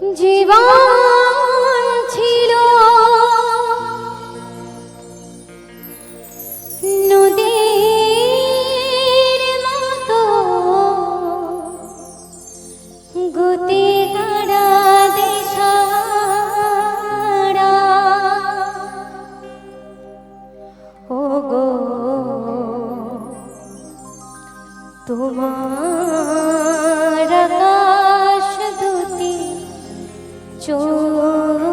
জীবন ছিল। নদীর মতো গতি তারা দেশারা। ও তোমার Bonjour.